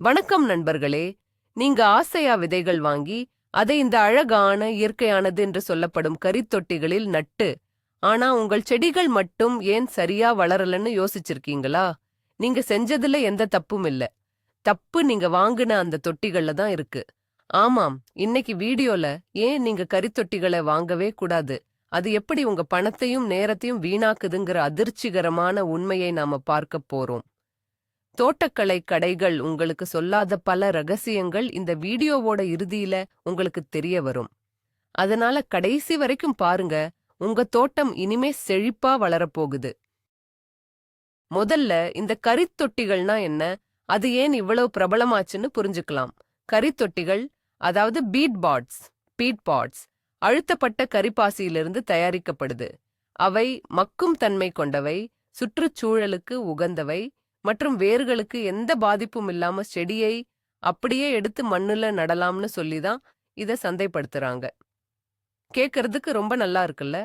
வணக்கம் நண்பர்களே. நீங்க ஆசையா விதைகள் வாங்கி அதை இந்த அழகான இயற்கையானது என்று சொல்லப்படும் கரித்தொட்டிகளில் நட்டு ஆனா உங்கள் செடிகள் மட்டும் ஏன் சரியா வளரலன்னு யோசிச்சிருக்கீங்களா? நீங்க செஞ்சதுல எந்த தப்பும் இல்ல. தப்பு நீங்க வாங்குன அந்த தொட்டிகள்ல தான் இருக்கு. ஆமாம் இன்னைக்கு வீடியோல ஏன் நீங்க கரித்தொட்டிகளை வாங்கவே கூடாது? அது எப்படி உங்க பணத்தையும் நேரத்தையும் வீணாக்குதுங்கிற அதிர்ச்சிகரமான உண்மையை நாம பார்க்க போறோம்? தோட்டக்கலை கடைகள் உங்களுக்கு சொல்லாத பல ரகசியங்கள் இந்த வீடியோவோட இறுதியில உங்களுக்கு தெரிய வரும். அதனால கடைசி வரைக்கும் பாருங்க உங்க தோட்டம் இனிமே செழிப்பா வளரப்போகுது. முதல்ல இந்த கரித்தொட்டிகள்னா என்ன? அது ஏன் இவ்வளவு பிரபலமாச்சுன்னு புரிஞ்சுக்கலாம். கரித்தொட்டிகள் அதாவது பீட் பாட்ஸ் பீட் பாட்ஸ் அழுத்தப்பட்ட கரிப்பாசியிலிருந்து தயாரிக்கப்படுது. அவை மக்கும் தன்மை கொண்டவை சுற்றுச்சூழலுக்கு உகந்தவை மற்றும் வேர்களுக்கு எந்த பாதிப்பும் இல்லாம செடியை அப்படியே எடுத்து மண்ணுல நடலாம்னு சொல்லி தான் இத சந்தைப்படுத்துறாங்க. கேக்குறதுக்கு ரொம்ப நல்லா இருக்குல்ல?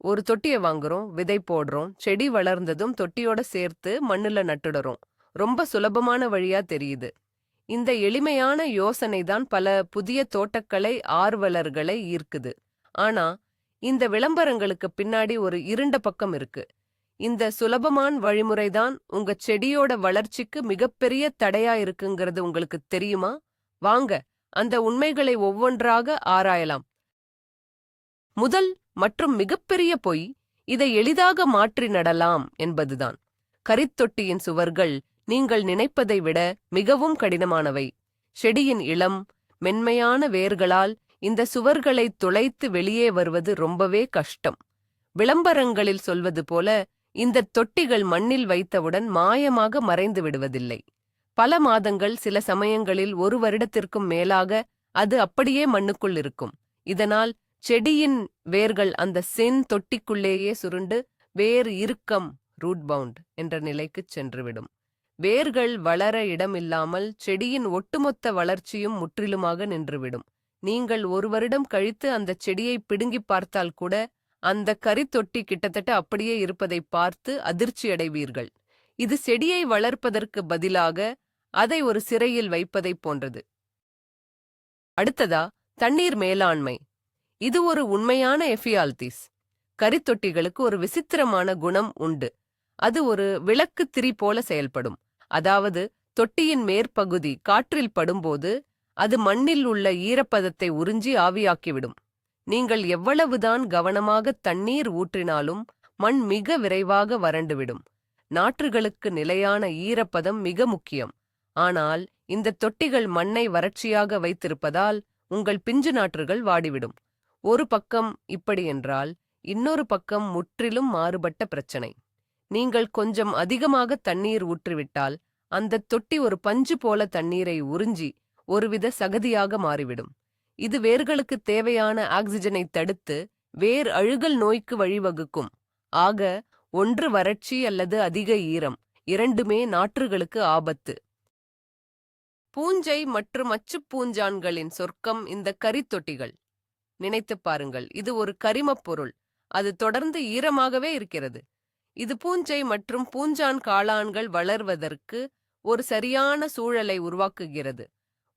ஒரு தொட்டியை வாங்குறோம் விதை போடுறோம் செடி வளர்ந்ததும் தொட்டியோட சேர்த்து மண்ணுல நட்டுடுறோம். ரொம்ப சுலபமான வழியா தெரியுது. இந்த எளிமையான யோசனை தான் பல புதிய தோட்டக்கலை ஆர்வலர்களை ஈர்க்குது. ஆனா இந்த விளம்பரங்களுக்கு பின்னாடி ஒரு இருண்ட பக்கம் இருக்கு. இந்த சுலபமான வழிமுறைதான் உங்க செடியோட வளர்ச்சிக்கு மிகப்பெரிய தடையா இருக்குங்கிறது உங்களுக்கு தெரியுமா? வாங்க அந்த உண்மைகளை ஒவ்வொன்றாக ஆராயலாம். முதல் மற்றும் மிகப்பெரிய பொய் இதை எளிதாக மாற்றி நடலாம் என்பதுதான். கரித்தொட்டியின் சுவர்கள் நீங்கள் நினைப்பதை விட மிகவும் கடினமானவை. செடியின் இளம் மென்மையான வேர்களால் இந்த சுவர்களை துளைத்து வெளியே வருவது ரொம்பவே கஷ்டம். விளம்பரங்களில் சொல்வது போல இந்த தொட்டிகள் மண்ணில் வைத்தவுடன் மாயமாக மறைந்து விடுவதில்லை. பல மாதங்கள் சில சமயங்களில் ஒரு வருடத்திற்கும் மேலாக அது அப்படியே மண்ணுக்குள் இருக்கும். இதனால் செடியின் வேர்கள் அந்த சென் தொட்டிக்குள்ளேயே சுருண்டு வேர் இறுக்கம் ரூட் பவுண்ட் என்ற நிலைக்குச் சென்றுவிடும். வேர்கள் வளர இடமில்லாமல் செடியின் ஒட்டுமொத்த வளர்ச்சியும் முற்றிலுமாக நின்றுவிடும். நீங்கள் ஒரு வருடம் கழித்து அந்த செடியை பிடுங்கிப் பார்த்தால் கூட அந்த கரித்தொட்டி கிட்டத்தட்ட அப்படியே இருப்பதை பார்த்து அதிர்ச்சியடைவீர்கள். இது செடியை வளர்ப்பதற்கு பதிலாக அதை ஒரு சிறையில் வைப்பதைப் போன்றது. அடுத்ததா தண்ணீர் மேலாண்மை. இது ஒரு உண்மையான எஃபியால்திஸ். கரித்தொட்டிகளுக்கு ஒரு விசித்திரமான குணம் உண்டு. அது ஒரு விளக்கு திரி போல செயல்படும். அதாவது தொட்டியின் மேற்பகுதி காற்றில் படும்போது அது மண்ணில் உள்ள ஈரப்பதத்தை உறிஞ்சி ஆவியாக்கிவிடும். நீங்கள் எவ்வளவுதான் கவனமாக தண்ணீர் ஊற்றினாலும் மண் மிக விரைவாக வறண்டுவிடும். நாற்றுகளுக்கு நிலையான ஈரப்பதம் மிக முக்கியம். ஆனால் இந்த தொட்டிகள் மண்ணை வறட்சியாக வைத்திருப்பதால் உங்கள் பிஞ்சு நாற்றுகள் வாடிவிடும். ஒரு பக்கம் இப்படி என்றால் இன்னொரு பக்கம் முற்றிலும் மாறுபட்ட பிரச்சனை. நீங்கள் கொஞ்சம் அதிகமாக தண்ணீர் ஊற்றிவிட்டால் அந்த தொட்டி ஒரு பஞ்சு போல தண்ணீரை உறிஞ்சி ஒருவித சகதியாக மாறிவிடும். இது வேர்களுக்கு தேவையான ஆக்சிஜனை தடுத்து வேர் அழுகல் நோய்க்கு வழிவகுக்கும். ஆக ஒன்று வறட்சி அல்லது அதிக ஈரம் இரண்டுமே நாற்றுகளுக்கு ஆபத்து. பூஞ்சை மற்றும் அச்சுப் பூஞ்சான்களின் சொர்க்கம் இந்த கரித்தொட்டிகள் நினைத்துப் பாருங்கள் இது ஒரு கரிமப் பொருள். அது தொடர்ந்து ஈரமாகவே இருக்கிறது. இது பூஞ்சை மற்றும் பூஞ்சான் காளான்கள் வளர்வதற்கு ஒரு சரியான சூழலை உருவாக்குகிறது.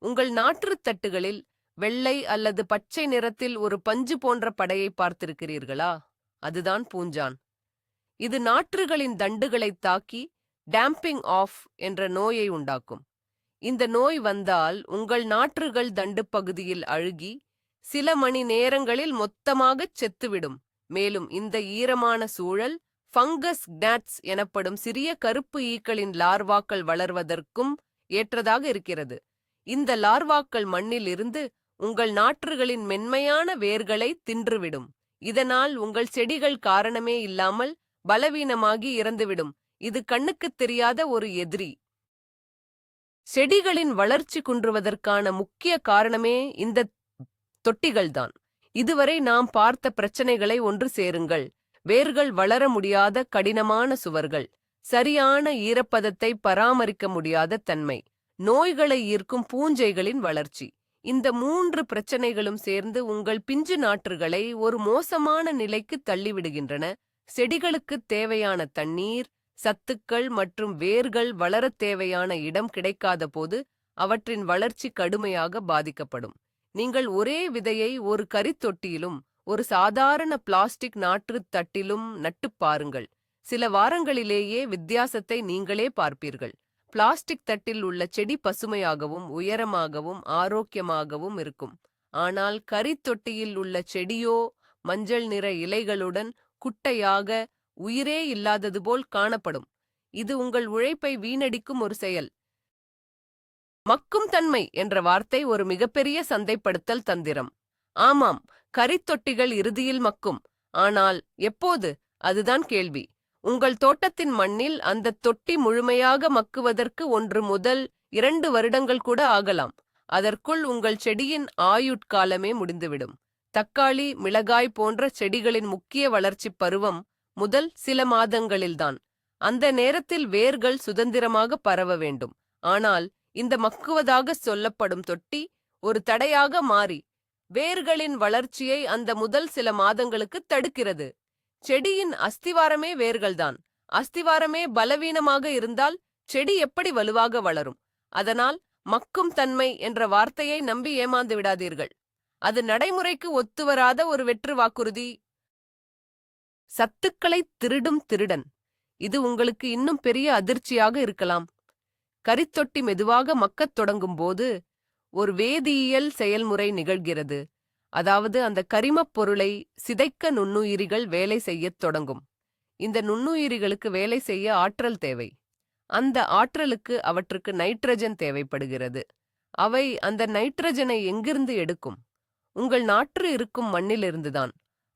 உங்கள் நாற்றுத் தட்டுகளில் வெள்ளை அல்லது பச்சை நிறத்தில் ஒரு பஞ்சு போன்ற படையை பார்த்திருக்கிறீர்களா? அதுதான் பூஞ்சான். இது நாற்றுகளின் தண்டுகளைத் தாக்கி டேம்பிங் ஆஃப் என்ற நோயை உண்டாக்கும். இந்த நோய் வந்தால் உங்கள் நாற்றுகள் தண்டு பகுதியில் அழுகி சில மணி நேரங்களில் மொத்தமாகச் செத்துவிடும். மேலும் இந்த ஈரமான சூழல் ஃபங்கஸ் gnats எனப்படும் சிறிய கருப்பு ஈக்களின் லார்வாக்கள் வளர்வதற்கும் ஏற்றதாக இருக்கிறது. இந்த லார்வாக்கள் மண்ணில் இருந்து உங்கள் நாற்றுகளின் மென்மையான வேர்களை தின்றுவிடும். இதனால் உங்கள் செடிகள் காரணமே இல்லாமல் பலவீனமாகி இறந்துவிடும். இது கண்ணுக்குத் தெரியாத ஒரு எதிரி. செடிகளின் வளர்ச்சி குன்றுவதற்கான முக்கிய காரணமே இந்த தொட்டிகள்தான். இதுவரை நாம் பார்த்த பிரச்சனைகளை ஒன்று சேருங்கள். வேர்கள் வளர முடியாத கடினமான சுவர்கள். சரியான ஈரப்பதத்தை பராமரிக்க முடியாத தன்மை. நோய்களை ஈர்க்கும் பூஞ்சைகளின் வளர்ச்சி. இந்த மூன்று பிரச்சனைகளும் சேர்ந்து உங்கள் பிஞ்சு நாற்றுகளை ஒரு மோசமான நிலைக்கு தள்ளிவிடுகின்றன. செடிகளுக்கு தேவையான தண்ணீர் சத்துக்கள் மற்றும் வேர்கள் வளரத் தேவையான இடம் கிடைக்காத போது அவற்றின் வளர்ச்சி கடுமையாக பாதிக்கப்படும். நீங்கள் ஒரே விதையை ஒரு கரித்தொட்டியிலும் ஒரு சாதாரண பிளாஸ்டிக் நாற்றுத் தட்டிலும் நட்டுப் பாருங்கள். சில வாரங்களிலேயே வித்தியாசத்தை நீங்களே பார்ப்பீர்கள். பிளாஸ்டிக் தட்டில் உள்ள செடி பசுமையாகவும் உயரமாகவும் ஆரோக்கியமாகவும் இருக்கும். ஆனால் கரித்தொட்டியில் உள்ள செடியோ மஞ்சள் நிற இலைகளுடன் குட்டையாக உயிரே இல்லாதது போல் காணப்படும். இது உங்கள் உழைப்பை வீணடிக்கும் ஒரு செயல். மக்கும் தன்மை என்ற வார்த்தை ஒரு மிகப்பெரிய சந்தைப்படுத்தல் தந்திரம். ஆமாம் கரித்தொட்டிகள் இறுதியில் மக்கும். ஆனால் எப்போது? அதுதான் கேள்வி. உங்கள் தோட்டத்தின் மண்ணில் அந்த தொட்டி முழுமையாக மக்குவதற்கு ஒன்று முதல் இரண்டு வருடங்கள் கூட ஆகலாம். அதற்குள் உங்கள் செடியின் ஆயுட்காலமே முடிந்துவிடும். தக்காளி மிளகாய் போன்ற செடிகளின் முக்கிய வளர்ச்சிப் பருவம் முதல் சில மாதங்களில்தான். அந்த நேரத்தில் வேர்கள் சுதந்திரமாக பரவ வேண்டும். ஆனால் இந்த மக்குவதாக சொல்லப்படும் தொட்டி ஒரு தடையாக மாறி வேர்களின் வளர்ச்சியை அந்த முதல் சில மாதங்களுக்கு தடுக்கிறது. செடியின் அஸ்திவாரமே வேர்கள்தான். அஸ்திவாரமே பலவீனமாக இருந்தால் செடி எப்படி வலுவாக வளரும்? அதனால் மக்கும் தன்மை என்ற வார்த்தையை நம்பி ஏமாந்து விடாதீர்கள். அது நடைமுறைக்கு ஒத்துவராத ஒரு வெற்று வாக்குறுதி. சத்துக்களை திருடும் திருடன். இது உங்களுக்கு இன்னும் பெரிய அதிர்ச்சியாக இருக்கலாம். கரித்தொட்டி மெதுவாக மக்கத் தொடங்கும் போது ஒரு வேதியியல் செயல்முறை நிகழ்கிறது. அதாவது அந்த கரிமப் பொருளை சிதைக்க நுண்ணுயிரிகள் வேலை செய்யத் தொடங்கும். இந்த நுண்ணுயிரிகளுக்கு வேலை செய்ய ஆற்றல் தேவை. அந்த ஆற்றலுக்கு அவற்றுக்கு நைட்ரஜன் தேவைப்படுகிறது. அவை அந்த நைட்ரஜனை எங்கிருந்து எடுக்கும்? உங்கள் நாற்று இருக்கும் மண்ணிலிருந்துதான்.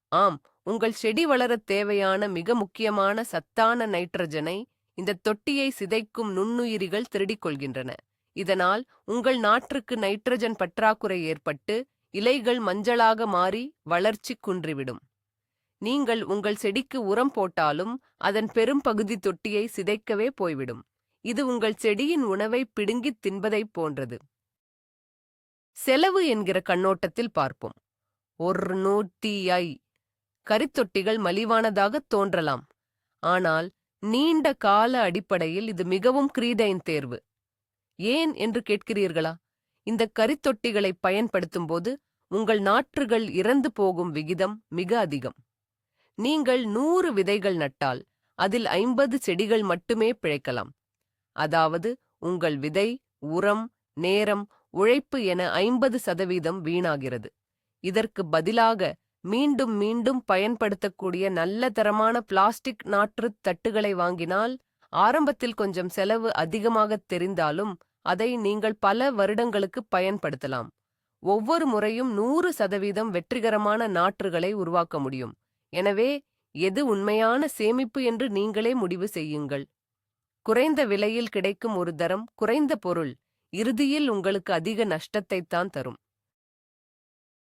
ஆம் உங்கள் செடி வளரத் தேவையான மிக முக்கியமான சத்தான நைட்ரஜனை இந்த தொட்டியை சிதைக்கும் நுண்ணுயிரிகள் திருடிக் கொள்கின்றன. இதனால் உங்கள் நாற்றுக்கு நைட்ரஜன் பற்றாக்குறை ஏற்பட்டு இலைகள் மஞ்சளாக மாறி வளர்ச்சி குன்றிவிடும். நீங்கள் உங்கள் செடிக்கு உரம் போட்டாலும் அதன் பெரும் பகுதி தொட்டியை சிதைக்கவே போய்விடும். இது உங்கள் செடியின் உணவை பிடுங்கித் தின்பதைப் போன்றது. செலவு என்கிற கண்ணோட்டத்தில் பார்ப்போம். ஒரு நூத்தி ஐ. கரித்தொட்டிகள் மலிவானதாகத் தோன்றலாம். ஆனால் நீண்ட கால அடிப்படையில் இது மிகவும் கிரீடைன் தேர்வு. ஏன் என்று கேட்கிறீர்களா? இந்த கரித்தொட்டிகளை பயன்படுத்தும்போது உங்கள் நாற்றுகள் இறந்து போகும் விகிதம் மிக அதிகம். நீங்கள் நூறு விதைகள் நட்டால் அதில் ஐம்பது செடிகள் மட்டுமே பிழைக்கலாம். அதாவது உங்கள் விதை உரம் நேரம் உழைப்பு என ஐம்பது சதவீதம் வீணாகிறது. இதற்கு பதிலாக மீண்டும் மீண்டும் பயன்படுத்தக்கூடிய நல்ல தரமான பிளாஸ்டிக் நாற்றுத் தட்டுகளை வாங்கினால் ஆரம்பத்தில் கொஞ்சம் செலவு அதிகமாகத் தெரிந்தாலும் அதை நீங்கள் பல வருடங்களுக்கு பயன்படுத்தலாம். ஒவ்வொரு முறையும் நூறு சதவீதம் வெற்றிகரமான நாற்றுகளை உருவாக்க முடியும். எனவே எது உண்மையான சேமிப்பு என்று நீங்களே முடிவு செய்யுங்கள். குறைந்த விலையில் கிடைக்கும் ஒரு தரம் குறைந்த பொருள் இறுதியில் உங்களுக்கு அதிக நஷ்டத்தைத்தான் தரும்.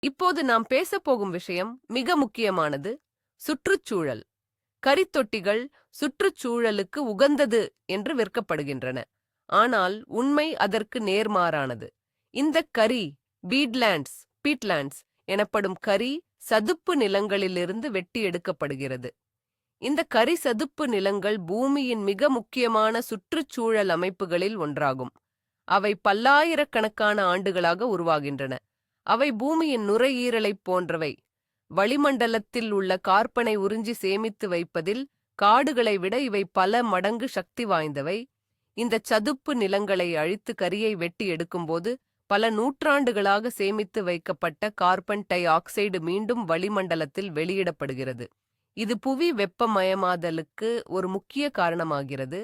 இப்போது நாம் பேசப் போகும் விஷயம் மிக முக்கியமானது சுற்றுச்சூழல். கரித்தொட்டிகள் சுற்றுச்சூழலுக்கு உகந்தது என்று விற்கப்படுகின்றன. ஆனால் உண்மை அதற்கு நேர்மாறானது. இந்த கரி பீட்லேண்ட்ஸ் பீட்லேண்ட்ஸ் எனப்படும் கரி சதுப்பு நிலங்களிலிருந்து வெட்டி எடுக்கப்படுகிறது. இந்த கரி சதுப்பு நிலங்கள் பூமியின் மிக முக்கியமான சுற்றுச்சூழல் அமைப்புகளில் ஒன்றாகும். அவை பல்லாயிரக்கணக்கான ஆண்டுகளாக உருவாகின்றன. அவை பூமியின் நுரையீரலைப் போன்றவை. வளிமண்டலத்தில் உள்ள கார்பனை உறிஞ்சி சேமித்து வைப்பதில் காடுகளை விட இவை பல மடங்கு சக்தி வாய்ந்தவை. இந்த சதுப்பு நிலங்களை அழித்து கரியை வெட்டி எடுக்கும்போது பல நூற்றாண்டுகளாக சேமித்து வைக்கப்பட்ட கார்பன் டை ஆக்சைடு மீண்டும் வளிமண்டலத்தில் வெளியிடப்படுகிறது. இது புவி வெப்பமயமாதலுக்கு ஒரு முக்கிய காரணமாகிறது.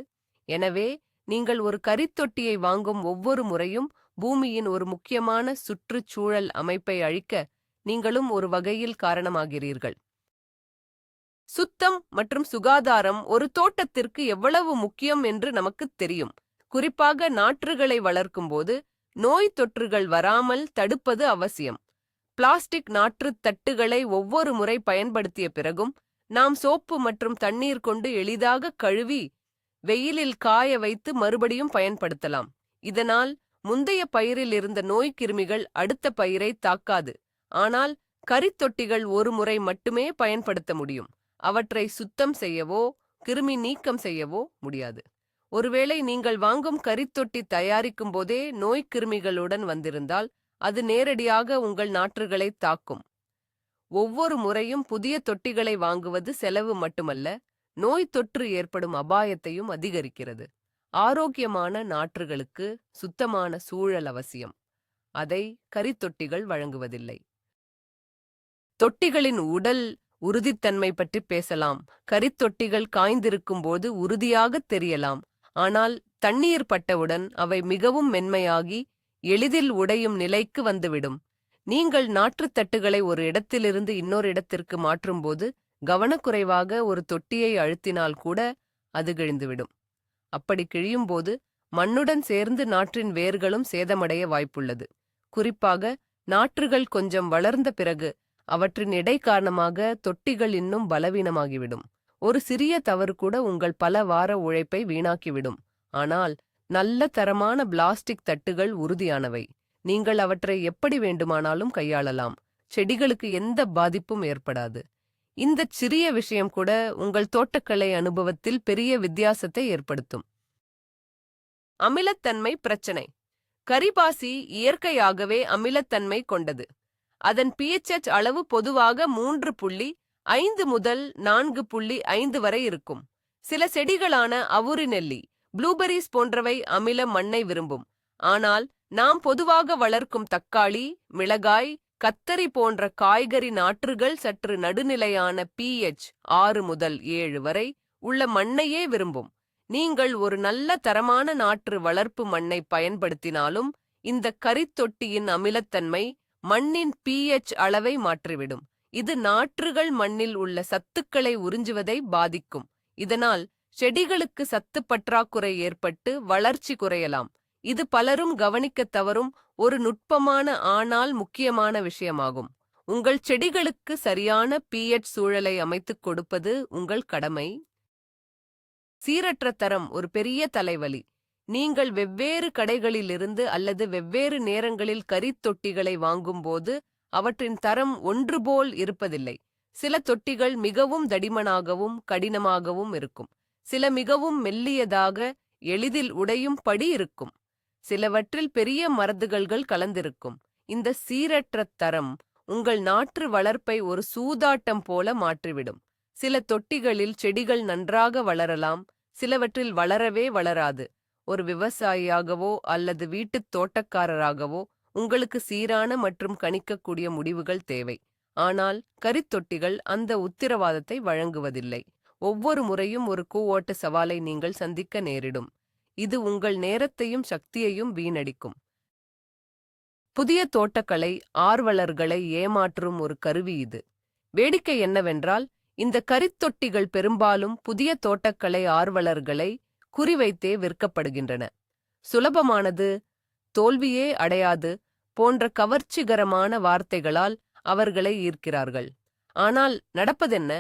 எனவே நீங்கள் ஒரு கரித்தொட்டியை வாங்கும் ஒவ்வொரு முறையும் பூமியின் ஒரு முக்கியமான சுற்றுச்சூழல் அமைப்பை அழிக்க நீங்களும் ஒரு வகையில் காரணமாகிறீர்கள். சுத்தம் மற்றும் சுகாதாரம் ஒரு தோட்டத்திற்கு எவ்வளவு முக்கியம் என்று நமக்குத் தெரியும். குறிப்பாக நாற்றுகளை வளர்க்கும்போது நோய் தொற்றுகள் வராமல் தடுப்பது அவசியம். பிளாஸ்டிக் நாற்றுத் தட்டுகளை ஒவ்வொரு முறை பயன்படுத்திய பிறகும் நாம் சோப்பு மற்றும் தண்ணீர் கொண்டு எளிதாக கழுவி வெயிலில் காய வைத்து மறுபடியும் பயன்படுத்தலாம். இதனால் முந்தைய பயிரில் இருந்த நோய்க்கிருமிகள் அடுத்த பயிரை தாக்காது. ஆனால் கரித்தொட்டிகள் ஒரு முறை மட்டுமே பயன்படுத்த முடியும். அவற்றை சுத்தம் செய்யவோ கிருமி நீக்கம் செய்யவோ முடியாது. ஒருவேளை நீங்கள் வாங்கும் கரித்தொட்டி தயாரிக்கும் போதே நோய்க்கிருமிகளுடன் வந்திருந்தால் அது நேரடியாக உங்கள் நாற்றுகளை தாக்கும். ஒவ்வொரு முறையும் புதிய தொட்டிகளை வாங்குவது செலவு மட்டுமல்ல நோய் தொற்று ஏற்படும் அபாயத்தையும் அதிகரிக்கிறது. ஆரோக்கியமான நாற்றுகளுக்கு சுத்தமான சூழல் அவசியம். அதை கரித்தொட்டிகள் வழங்குவதில்லை. தொட்டிகளின் உடல் உறுதித்தன்மை பற்றி பேசலாம். கரித்தொட்டிகள் காய்ந்திருக்கும் போது உறுதியாகத் தெரியலாம். ஆனால் தண்ணீர் பட்டவுடன் அவை மிகவும் மென்மையாகி எளிதில் உடையும் நிலைக்கு வந்துவிடும். நீங்கள் நாற்றுத் தட்டுகளை ஒரு இடத்திலிருந்து இன்னொரு இடத்திற்கு மாற்றும்போது கவனக்குறைவாக ஒரு தொட்டியை அழுத்தினால் கூட அது கிழிந்துவிடும். அப்படி கிழியும்போது மண்ணுடன் சேர்ந்து நாற்றின் வேர்களும் சேதமடைய வாய்ப்புள்ளது. குறிப்பாக நாற்றுகள் கொஞ்சம் வளர்ந்த பிறகு அவற்றின் எடை காரணமாக தொட்டிகள் இன்னும் பலவீனமாகிவிடும். ஒரு சிறிய தவறு கூட உங்கள் பல வார உழைப்பை வீணாக்கிவிடும். ஆனால் நல்ல தரமான பிளாஸ்டிக் தட்டுகள் உறுதியானவை. நீங்கள் அவற்றை எப்படி வேண்டுமானாலும் கையாளலாம். செடிகளுக்கு எந்த பாதிப்பும் ஏற்படாது. இந்த சிறிய விஷயம் கூட உங்கள் தோட்டக்கலை அனுபவத்தில் பெரிய வித்தியாசத்தை ஏற்படுத்தும். அமிலத்தன்மை பிரச்சனை. கரிபாசி இயற்கையாகவே அமிலத்தன்மை கொண்டது. அதன் பிஎச்எச் அளவு பொதுவாக மூன்று புள்ளி ஐந்து முதல் நான்கு புள்ளி ஐந்து வரை இருக்கும். சில செடிகளான அவுரி நெல்லி ப்ளூபெரிஸ் போன்றவை அமில மண்ணை விரும்பும். ஆனால் நாம் பொதுவாக வளர்க்கும் தக்காளி மிளகாய் கத்தரி போன்ற காய்கறி நாற்றுகள் சற்று நடுநிலையான பிஎச் ஆறு முதல் ஏழு வரை உள்ள மண்ணையே விரும்பும். நீங்கள் ஒரு நல்ல தரமான நாற்று வளர்ப்பு மண்ணை பயன்படுத்தினாலும் இந்த கரித்தொட்டியின் அமிலத்தன்மை மண்ணின் பிஎச் அளவை மாற்றிவிடும். இது நாற்றுகள் மண்ணில் உள்ள சத்துக்களை உறிஞ்சுவதை பாதிக்கும். இதனால் செடிகளுக்கு சத்து பற்றாக்குறை ஏற்பட்டு வளர்ச்சி குறையலாம். இது பலரும் கவனிக்கத் தவறும் ஒரு நுட்பமான ஆனால் முக்கியமான விஷயமாகும். உங்கள் செடிகளுக்கு சரியான பிஎச் சூழலை அமைத்துக் கொடுப்பது உங்கள் கடமை. சீரற்ற தரம் ஒரு பெரிய தலைவலி. நீங்கள் வெவ்வேறு கடைகளிலிருந்து அல்லது வெவ்வேறு நேரங்களில் கரித்தொட்டிகளை வாங்கும்போது அவற்றின் தரம் ஒன்றுபோல் இருப்பதில்லை. சில தொட்டிகள் மிகவும் தடிமனாகவும் கடினமாகவும் இருக்கும். சில மிகவும் மெல்லியதாக எளிதில் உடையும் படி இருக்கும். சிலவற்றில் பெரிய மருந்துகள்கள் கலந்திருக்கும். இந்த சீரற்ற தரம் உங்கள் நாற்று வளர்ப்பை ஒரு சூதாட்டம் போல மாற்றிவிடும். சில தொட்டிகளில் செடிகள் நன்றாக வளரலாம் சிலவற்றில் வளரவே வளராது. ஒரு விவசாயியாகவோ அல்லது வீட்டுத் தோட்டக்காரராகவோ உங்களுக்கு சீரான மற்றும் கணிக்கக்கூடிய முடிவுகள் தேவை. ஆனால் கரித்தொட்டிகள் அந்த உத்திரவாதத்தை வழங்குவதில்லை. ஒவ்வொரு முறையும் ஒரு கூவோட்ட சவாலை நீங்கள் சந்திக்க நேரிடும். இது உங்கள் நேரத்தையும் சக்தியையும் வீணடிக்கும். புதிய தோட்டக்கலை ஆர்வலர்களை ஏமாற்றும் ஒரு கருவி இது. வேடிக்கை என்னவென்றால் இந்த கரித்தொட்டிகள் பெரும்பாலும் புதிய தோட்டக்கலை ஆர்வலர்களை குறிவைத்தே விற்கப்படுகின்றன. சுலபமானது தோல்வியே அடையாது போன்ற கவர்ச்சிகரமான வார்த்தைகளால் அவர்களை ஈர்க்கிறார்கள். ஆனால் நடப்பதென்ன?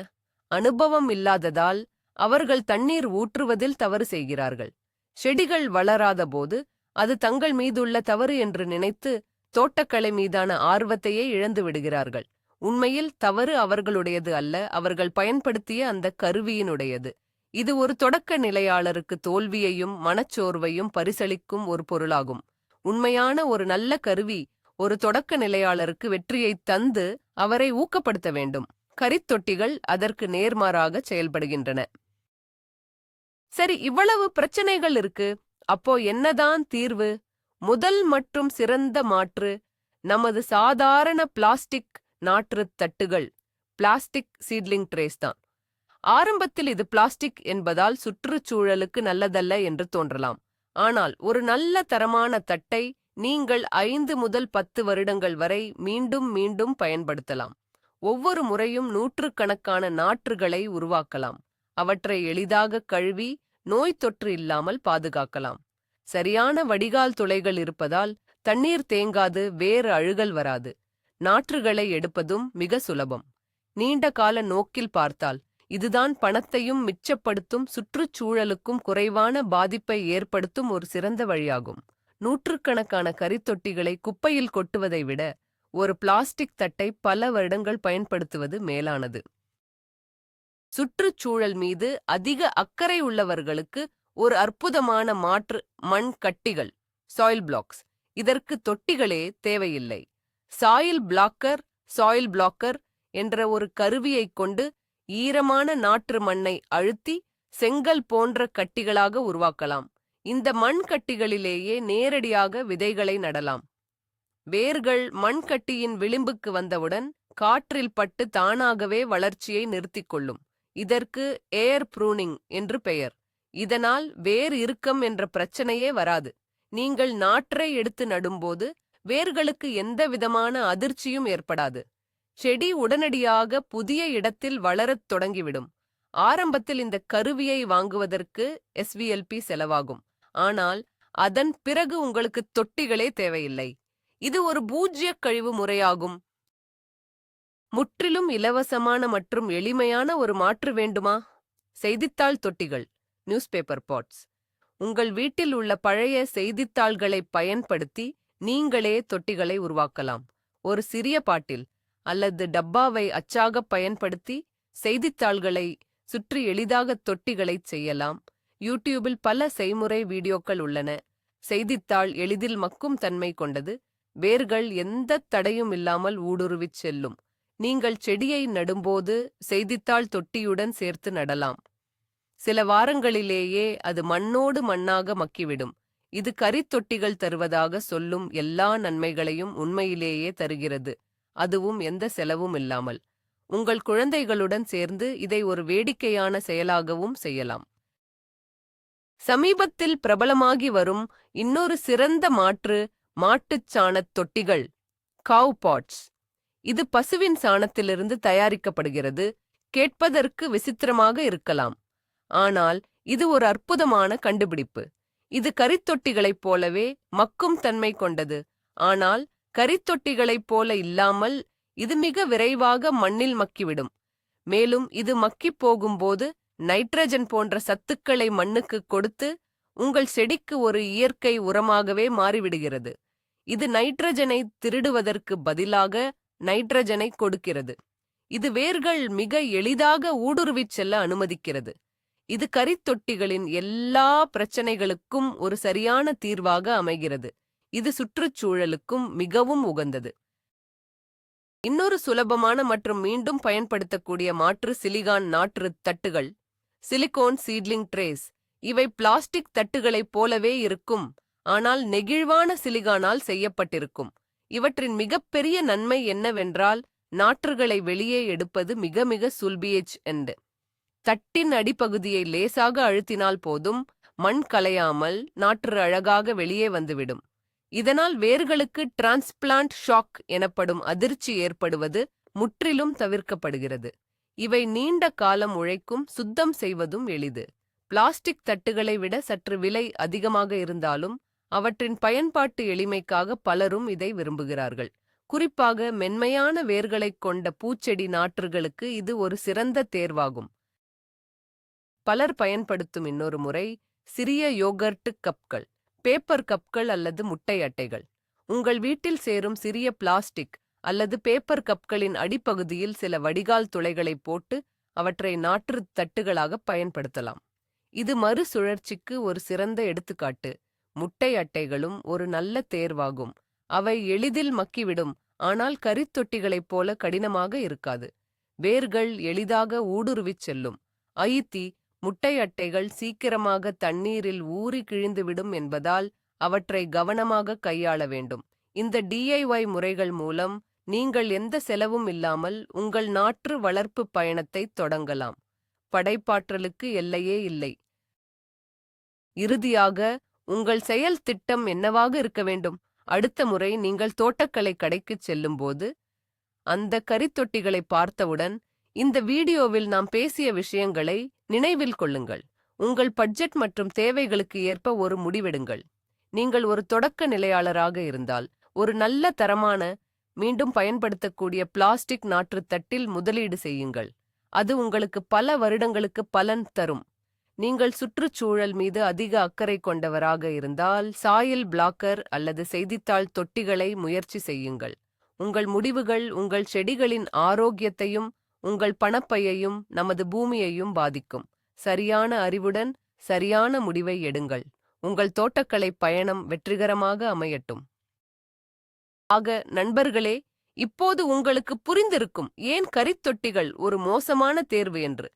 அனுபவம் இல்லாததால் அவர்கள் தண்ணீர் ஊற்றுவதில் தவறு செய்கிறார்கள். செடிகள் வளராத போது அது தங்கள் மீதுள்ள தவறு என்று நினைத்து தோட்டக்கலை மீதான ஆர்வத்தையே இழந்து விடுகிறார்கள். உண்மையில் தவறு அவர்களுடையது அல்ல அவர்கள் பயன்படுத்திய அந்த கருவியினுடையது. இது ஒரு தொடக்க நிலையாளருக்கு தோல்வியையும் மனச்சோர்வையும் பரிசளிக்கும் ஒரு பொருளாகும். உண்மையான ஒரு நல்ல கருவி ஒரு தொடக்க நிலையாளருக்கு வெற்றியைத் தந்து அவரை ஊக்கப்படுத்த வேண்டும். கரித்தொட்டிகள் அதற்கு நேர்மாறாக செயல்படுகின்றன. சரி இவ்வளவு பிரச்சனைகள் இருக்கு. அப்போ என்னதான் தீர்வு? முதல் மற்றும் சிறந்த மாற்று. நமது சாதாரண பிளாஸ்டிக் நாற்றுத் தட்டுகள். பிளாஸ்டிக் சீட்லிங் ட்ரேஸ் தான். ஆரம்பத்தில் இது பிளாஸ்டிக் என்பதால் சுற்றுச்சூழலுக்கு நல்லதல்ல என்று தோன்றலாம். ஆனால் ஒரு நல்ல தரமான தட்டை நீங்கள் ஐந்து முதல் பத்து வருடங்கள் வரை மீண்டும் மீண்டும் பயன்படுத்தலாம். ஒவ்வொரு முறையும் நூற்றுக்கணக்கான நாற்றுகளை உருவாக்கலாம். அவற்றை எளிதாக கழுவி நோய் தொற்று இல்லாமல் பாதுகாக்கலாம். சரியான வடிகால் துளைகள் இருப்பதால் தண்ணீர் தேங்காது வேறு அழுகல் வராது. நாற்றுகளை எடுப்பதும் மிக சுலபம். நீண்ட கால நோக்கில் பார்த்தால் இதுதான் பணத்தையும் மிச்சப்படுத்தும் சுற்றுச்சூழலுக்கும் குறைவான பாதிப்பை ஏற்படுத்தும் ஒரு சிறந்த வழியாகும். நூற்றுக்கணக்கான கரித்தொட்டிகளை குப்பையில் கொட்டுவதை விட ஒரு பிளாஸ்டிக் தட்டை பல வருடங்கள் பயன்படுத்துவது மேலானது. சுற்றுச்சூழல் மீது அதிக அக்கறை உள்ளவர்களுக்கு ஒரு அற்புதமான மாற்று மண் கட்டிகள் சாயில் பிளாக்ஸ் இதற்கு தொட்டிகளே தேவையில்லை. சாயில் பிளாக்கர் சாயில் பிளாக்கர் என்ற ஒரு கருவியைக் கொண்டு ஈரமான நாற்று மண்ணை அழுத்தி செங்கல் போன்ற கட்டிகளாக உருவாக்கலாம். இந்த மண் கட்டிகளிலேயே நேரடியாக விதைகளை நடலாம். வேர்கள் மண் கட்டியின் விளிம்புக்கு வந்தவுடன் காற்றில் பட்டு தானாகவே வளர்ச்சியை நிறுத்திக் கொள்ளும். இதற்கு ஏர் ப்ரூனிங் என்று பெயர். இதனால் வேர் இறுக்கம் என்ற பிரச்சனையே வராது. நீங்கள் நாற்றை எடுத்து நடும்போது வேர்களுக்கு எந்த விதமான அதிர்ச்சியும் ஏற்படாது. செடி உடனடியாக புதிய இடத்தில் வளரத் தொடங்கிவிடும். ஆரம்பத்தில் இந்த கருவியை வாங்குவதற்கு எஸ்விஎல்பி செலவாகும். ஆனால் அதன் பிறகு உங்களுக்கு தொட்டிகளே தேவையில்லை. இது ஒரு பூஜ்ய கழிவு முறையாகும். முற்றிலும் இலவசமான மற்றும் எளிமையான ஒரு மாற்று வேண்டுமா? செய்தித்தாள் தொட்டிகள் நியூஸ் பேப்பர் பாட்ஸ் உங்கள் வீட்டில் உள்ள பழைய செய்தித்தாள்களை பயன்படுத்தி நீங்களே தொட்டிகளை உருவாக்கலாம். ஒரு சிறிய பாட்டில் அல்லது டப்பாவை அச்சாக பயன்படுத்தி செய்தித்தாள்களை சுற்றி எளிதாக தொட்டிகளைச் செய்யலாம். யூடியூபில் பல செய்முறை வீடியோக்கள் உள்ளன. செய்தித்தாள் எளிதில் மக்கும் தன்மை கொண்டது. வேர்கள் எந்த தடையும் இல்லாமல் ஊடுருவிச் செல்லும். நீங்கள் செடியை நடும்போது செய்தித்தாள் தொட்டியுடன் சேர்த்து நடலாம். சில வாரங்களிலேயே அது மண்ணோடு மண்ணாக மக்கிவிடும். இது கரித்தொட்டிகள் தருவதாக சொல்லும் எல்லா நன்மைகளையும் உண்மையிலேயே தருகிறது. அதுவும் எந்த செலவும் இல்லாமல். உங்கள் குழந்தைகளுடன் சேர்ந்து இதை ஒரு வேடிக்கையான செயலாகவும் செய்யலாம். சமீபத்தில் பிரபலமாகி வரும் இன்னொரு சிறந்த மாற்று மாட்டுச் சாணத் தொட்டிகள் காவ் பாட்ஸ் இது பசுவின் சாணத்திலிருந்து தயாரிக்கப்படுகிறது கேட்பதற்கு விசித்திரமாக இருக்கலாம். ஆனால் இது ஒரு அற்புதமான கண்டுபிடிப்பு. இது கரித்தொட்டிகளைப் போலவே மக்கும் தன்மை கொண்டது. ஆனால் கரித்தொட்டிகளைப் போல இல்லாமல் இது மிக விரைவாக மண்ணில் மக்கிவிடும். மேலும் இது மக்கிப் போகும்போது நைட்ரஜன் போன்ற சத்துக்களை மண்ணுக்கு கொடுத்து உங்கள் செடிக்கு ஒரு இயற்கை உரமாகவே மாறிவிடுகிறது. இது நைட்ரஜனை திருடுவதற்கு பதிலாக நைட்ரஜனை கொடுக்கிறது. இது வேர்கள் மிக எளிதாக ஊடுருவிச் செல்ல அனுமதிக்கிறது. இது கரித்தொட்டிகளின் எல்லா பிரச்சனைகளுக்கும் ஒரு சரியான தீர்வாக அமைகிறது. இது சுற்றுச்சூழலுக்கும் மிகவும் உகந்தது. இன்னொரு சுலபமான மற்றும் மீண்டும் பயன்படுத்தக்கூடிய மாற்று சிலிகான் நாற்று தட்டுகள் சிலிகோன் சீட்லிங் ட்ரேஸ் இவை பிளாஸ்டிக் தட்டுகளைப் போலவே இருக்கும் ஆனால் நெகிழ்வான சிலிகானால் செய்யப்பட்டிருக்கும். இவற்றின் மிகப்பெரிய நன்மை என்னவென்றால் நாற்றுகளை வெளியே எடுப்பது மிக மிக சுல்பியச் என்று தட்டின் அடிப்பகுதியை லேசாக அழுத்தினால் போதும் மண் கலையாமல் நாற்று அழகாக வெளியே வந்துவிடும். இதனால் வேர்களுக்கு டிரான்ஸ்பிளான்ட் ஷாக் எனப்படும் அதிர்ச்சி ஏற்படுவது முற்றிலும் தவிர்க்கப்படுகிறது. இவை நீண்ட காலம் உழைக்கும் சுத்தம் செய்வதும் எளிது. பிளாஸ்டிக் தட்டுகளை விட சற்று விலை அதிகமாக இருந்தாலும் அவற்றின் பயன்பாட்டு எளிமைக்காக பலரும் இதை விரும்புகிறார்கள். குறிப்பாக மென்மையான வேர்களைக் கொண்ட பூச்செடி நாற்றுகளுக்கு இது ஒரு சிறந்த தேர்வாகும். பலர் பயன்படுத்தும் இன்னொரு முறை சிறிய யோகர்ட்டு கப்கள். பேப்பர் கப்கள் அல்லது முட்டை அட்டைகள் உங்கள் வீட்டில் சேரும் சிறிய பிளாஸ்டிக் அல்லது பேப்பர் கப்களின் அடிப்பகுதியில் சில வடிகால் துளைகளை போட்டு அவற்றை நாற்று தட்டுகளாக பயன்படுத்தலாம். இது மறுசுழற்சிக்கு ஒரு சிறந்த எடுத்துக்காட்டு. முட்டை அட்டைகளும் ஒரு நல்ல தேர்வாகும். அவை எளிதில் மக்கிவிடும் ஆனால் கரித்தொட்டிகளைப் போல கடினமாக இருக்காது. வேர்கள் எளிதாக ஊடுருவிச் செல்லும். ஐத்தி முட்டை அட்டைகள் சீக்கிரமாக தண்ணீரில் ஊறி கிழிந்துவிடும் என்பதால் அவற்றை கவனமாக கையாள வேண்டும். இந்த டிஐஒய் முறைகள் மூலம் நீங்கள் எந்த செலவும் இல்லாமல் உங்கள் நாற்று வளர்ப்பு பயணத்தை தொடங்கலாம். படைப்பாற்றலுக்கு எல்லையே இல்லை. இறுதியாக உங்கள் செயல் திட்டம் என்னவாக இருக்க வேண்டும்? அடுத்த முறை நீங்கள் தோட்டக்கலை கடைக்குச் செல்லும்போது அந்த கரித்தொட்டிகளை பார்த்தவுடன் இந்த வீடியோவில் நாம் பேசிய விஷயங்களை நினைவில் கொள்ளுங்கள். உங்கள் பட்ஜெட் மற்றும் தேவைகளுக்கு ஏற்ப ஒரு முடிவெடுங்கள். நீங்கள் ஒரு தொடக்க நிலையாளராக இருந்தால் ஒரு நல்ல தரமான மீண்டும் பயன்படுத்தக்கூடிய பிளாஸ்டிக் நாற்று தட்டில் முதலீடு செய்யுங்கள். அது உங்களுக்கு பல வருடங்களுக்கு பலன் தரும். நீங்கள் சுற்றுச்சூழல் மீது அதிக அக்கறை கொண்டவராக இருந்தால் சாயில் பிளாக்கர் அல்லது செய்தித்தாள் தொட்டிகளை முயற்சி செய்யுங்கள். உங்கள் முடிவுகள் உங்கள் செடிகளின் ஆரோக்கியத்தையும் உங்கள் பணப்பையையும் நமது பூமியையும் பாதிக்கும். சரியான அறிவுடன் சரியான முடிவை எடுங்கள். உங்கள் தோட்டக்கலை பயணம் வெற்றிகரமாக அமையட்டும். ஆக நண்பர்களே இப்போது உங்களுக்கு புரிந்திருக்கும் ஏன் கரித்தொட்டிகள் ஒரு மோசமான தேர்வு என்று?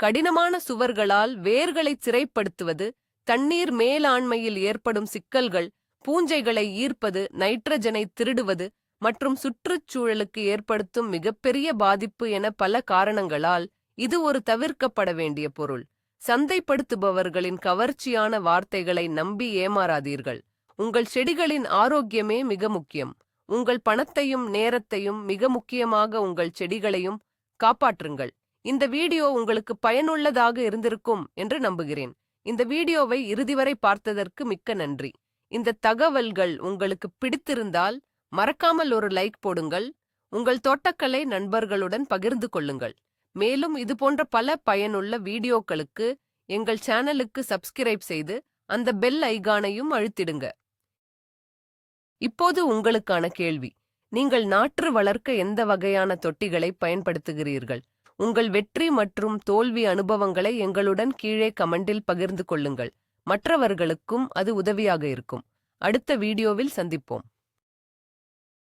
கடினமான சுவர்களால் வேர்களை சிறைப்படுத்துவது தண்ணீர் மேலாண்மையில் ஏற்படும் சிக்கல்கள் பூஞ்சைகளை ஈர்ப்பது நைட்ரஜனை திருடுவது மற்றும் சுற்றுச்சூழலுக்கு ஏற்படுத்தும் மிகப்பெரிய பாதிப்பு என பல காரணங்களால் இது ஒரு தவிர்க்கப்பட வேண்டிய பொருள். சந்தைப்படுத்துபவர்களின் கவர்ச்சியான வார்த்தைகளை நம்பி ஏமாறாதீர்கள். உங்கள் செடிகளின் ஆரோக்கியமே மிக முக்கியம். உங்கள் பணத்தையும் நேரத்தையும் மிக முக்கியமாக உங்கள் செடிகளையும் காப்பாற்றுங்கள். இந்த வீடியோ உங்களுக்கு பயனுள்ளதாக இருந்திருக்கும் என்று நம்புகிறேன். இந்த வீடியோவை இறுதி வரை பார்த்ததற்கு மிக்க நன்றி. இந்த தகவல்கள் உங்களுக்கு பிடித்திருந்தால் மறக்காமல் ஒரு லைக் போடுங்கள். உங்கள் தோட்டக்கலை நண்பர்களுடன் பகிர்ந்து கொள்ளுங்கள். மேலும் இதுபோன்ற பல பயனுள்ள வீடியோக்களுக்கு எங்கள் சேனலுக்கு சப்ஸ்கிரைப் செய்து அந்த பெல் ஐகானையும் அழுத்திடுங்க. இப்போது உங்களுக்கான கேள்வி. நீங்கள் நாற்று வளர்க்க எந்த வகையான தொட்டிகளை பயன்படுத்துகிறீர்கள்? உங்கள் வெற்றி மற்றும் தோல்வி அனுபவங்களை எங்களுடன் கீழே கமெண்டில் பகிர்ந்து கொள்ளுங்கள். மற்றவர்களுக்கும் அது உதவியாக இருக்கும். அடுத்த வீடியோவில் சந்திப்போம்.